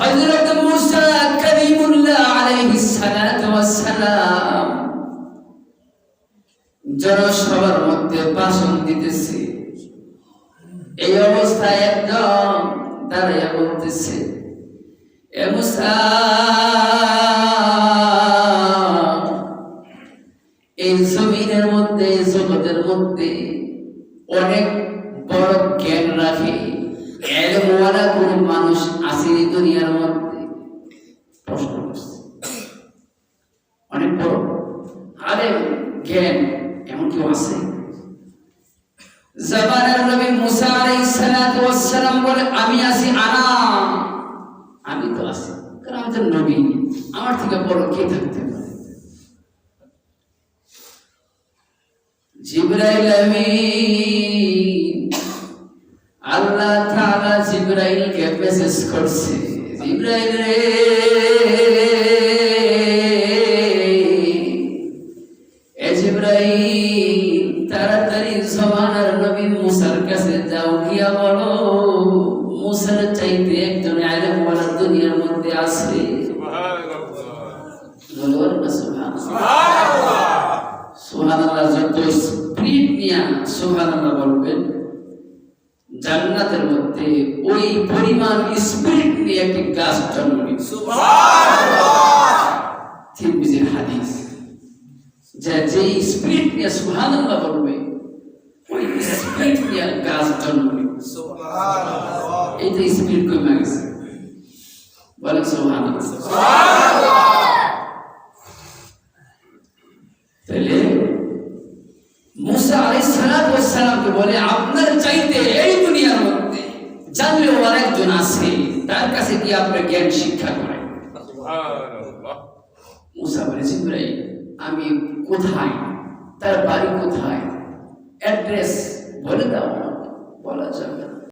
হযরত মুসা কালিমুল্লাহ আলাইহিস সালাতু ওয়াস সালাম জনসভার মধ্যে ভাষণ দিতেছে। এই অবস্থায় একদম দাঁড়াইয়া বলতেছে, এ মুসা, এই জমিনের মধ্যে, জগতের মধ্যে অনেক বড় জ্ঞান রাখে। এলমওয়ালা কোন মানুষ আছে দুনিয়ার মধ্যে। প্রশ্ন করছে। অনেক বড়। আরে জ্ঞান এমন কেউ আছে? জামানার নবী মুসা আলাইহিস সালাতু ওয়াস সালাম বলে, আমি আছি আনা আমি তো আছি। কারণ তো নবী। আমার থেকে বড় কে থাকতে পারে? জিব্রাইল আমিন। আল্লাহ তাআলা জিব্রাইলকে মেসেজ করছে জিব্রাইল রে তাড়াতাড়ি জমানার নবী মুসার কাছে যাও গিয়া বলো মুসার চাইতে একজন আলেম বলা দুনিয়ার মধ্যে আছে। সুবহানাল্লাহ। যত স্পিরিট নিয়া সুবহানাল্লাহ বলবেন। জান্নাতের মধ্যে ওই পরিমাণ স্পিরিট নিয়ে একটি গাছ জন্ম নিবে তিরমিজির হাদিস। যে যে স্পিরিট নিয়ে সুবহানাল্লাহ বলবে ওই স্পিরিট নিয়ে গাছ জন্ম নিবে এই তো স্পিরিট কমে গেছে? বলেন সুবহানাল্লাহ। তাহলে মুসা আলাইহিস সালাতু বলে আপনার চাইতে এই জানলেও আরেকজন আছে তার কাছে গিয়ে আপনার জ্ঞান শিক্ষা করেন। মুসা বলে আমি কোথায়? তার বাড়ি কোথায়? অ্যাড্রেস